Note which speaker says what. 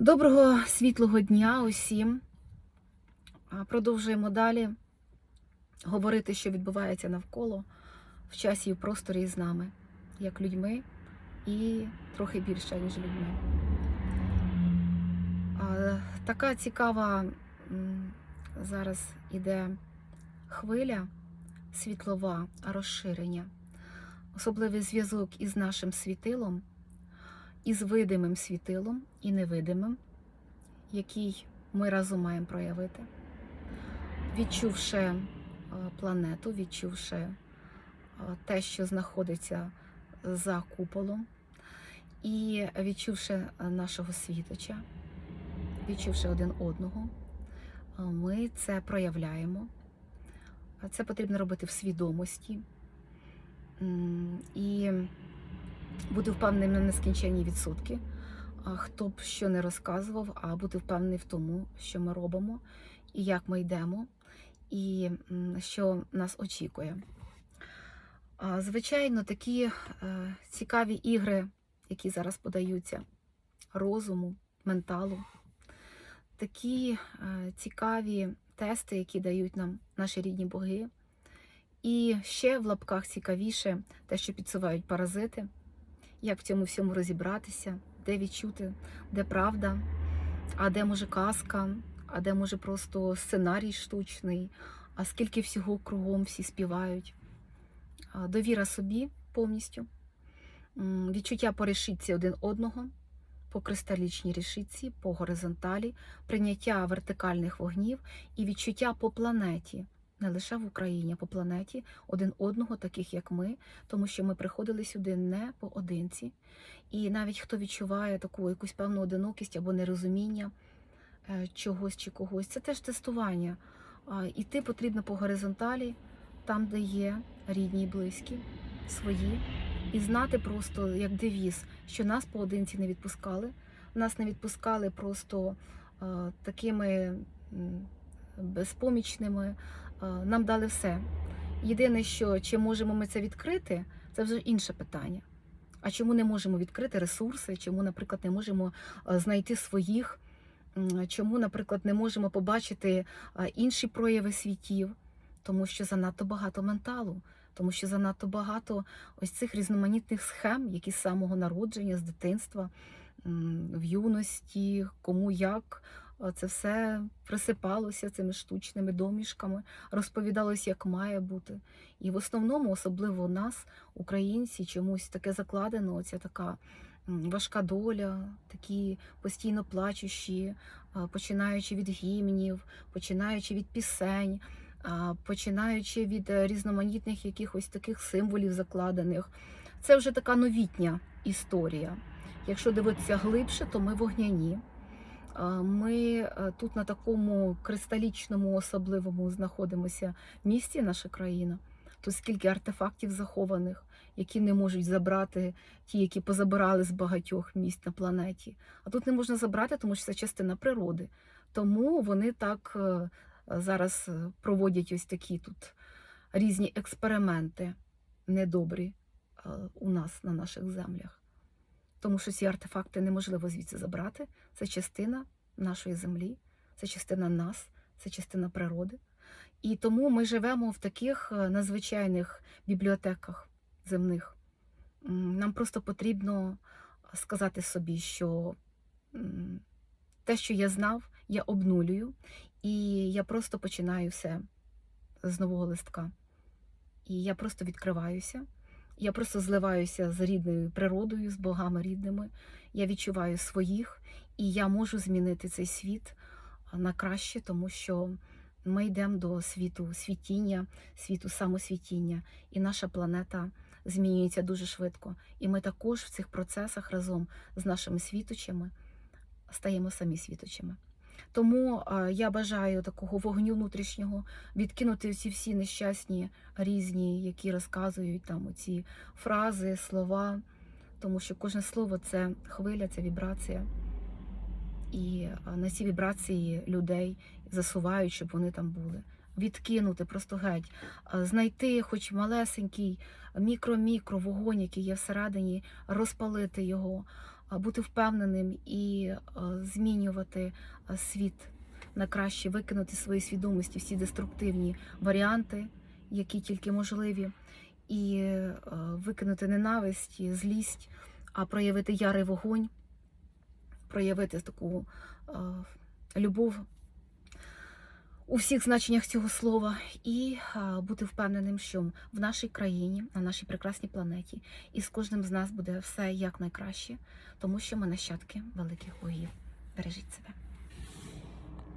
Speaker 1: Доброго світлого дня усім. Продовжуємо далі говорити, що відбувається навколо в часі і в просторі з нами, як людьми і трохи більше, ніж людьми. Така цікава зараз іде хвиля світлова розширення, особливий зв'язок із нашим світилом із видимим світилом і невидимим, який ми разом маємо проявити, відчувши е, планету, відчувши е, те, що знаходиться за куполом, і відчувши е, нашого світоча, відчувши один одного, ми це проявляємо. Це потрібно робити в свідомості. І бути впевненим на нескінченні відсотки. Хто б що не розказував, а бути впевнений в тому, що ми робимо, і як ми йдемо, і що нас очікує. Звичайно, такі е, цікаві ігри, які зараз подаються розуму, менталу, такі е, цікаві тести, які дають нам наші рідні боги. І ще в лапках цікавіше те, що підсувають паразити як в цьому всьому розібратися, де відчути, де правда, а де може казка, а де може просто сценарій штучний, а скільки всього кругом всі співають. Довіра собі повністю, відчуття по решітці один одного, по кристалічній решітці, по горизонталі, прийняття вертикальних вогнів і відчуття по планеті. Не лише в Україні, а по планеті один одного, таких як ми, тому що ми приходили сюди не поодинці. І навіть хто відчуває таку якусь певну одинокість або нерозуміння е, чогось чи когось, це теж тестування. Іти потрібно по горизонталі, там, де є рідні і близькі, свої, і знати просто як девіз, що нас поодинці не відпускали. Нас не відпускали просто е, такими безпомічними. Е, Нам дали все. Єдине, що чи можемо ми це відкрити, це вже інше питання. А чому не можемо відкрити ресурси? Чому, наприклад, не можемо е, знайти своїх? Чому, наприклад, не можемо побачити е, інші прояви світів? Тому що занадто багато менталу, тому що занадто багато ось цих різноманітних схем, які з самого народження, з дитинства, в юності, кому як. Це все присипалося цими штучними домішками, розповідалось, як має бути. І в основному, особливо у нас, українці, чомусь таке закладено, оця така важка доля, такі постійно плачущі, починаючи від гімнів, починаючи від пісень, починаючи від е, різноманітних якихось таких символів закладених. Це вже така новітня історія. Якщо дивитися глибше, то ми вогняні. А, Ми е, тут на такому кристалічному, особливому знаходимося місці, наша країна. Тут скільки артефактів захованих, які не можуть забрати ті, які позабирали з багатьох місць на планеті. А тут не можна забрати, тому що це частина природи. Тому вони так е, зараз е, проводять ось такі тут різні експерименти недобрі е, у нас на наших землях. Тому що ці артефакти неможливо звідси забрати. Це частина нашої землі, це частина нас, це частина природи. І тому ми живемо в таких е, надзвичайних бібліотеках земних. Нам просто потрібно сказати собі, що те, що я знав, я обнулюю, і я просто починаю все з нового листка. І я просто відкриваюся. Я просто зливаюся з рідною природою, з богами рідними. Я відчуваю своїх, і я можу змінити цей світ на краще, тому що ми йдемо до світу світіння, світу самосвітіння, і наша планета змінюється дуже швидко. І ми також в цих процесах разом з нашими світочами стаємо самі світочами. Тому е, я бажаю такого вогню внутрішнього відкинути ці всі нещасні різні, які розказують там оці фрази, слова, тому що кожне слово це хвиля, це вібрація. І е, на ці вібрації людей засувають, щоб вони там були. Відкинути просто геть, Е, знайти хоч малесенький мікро-мікро вогонь, який є всередині, розпалити його, бути впевненим і е, змінювати е, світ на краще, викинути свої свідомості всі деструктивні варіанти, які тільки можливі, і е, викинути ненависть, злість, а проявити ярий вогонь, проявити таку любов у всіх значеннях цього слова, і бути впевненим, що в нашій країні, на нашій прекрасній планеті, і з кожним з нас буде все як найкраще, тому що ми нащадки великих богів. Бережіть себе.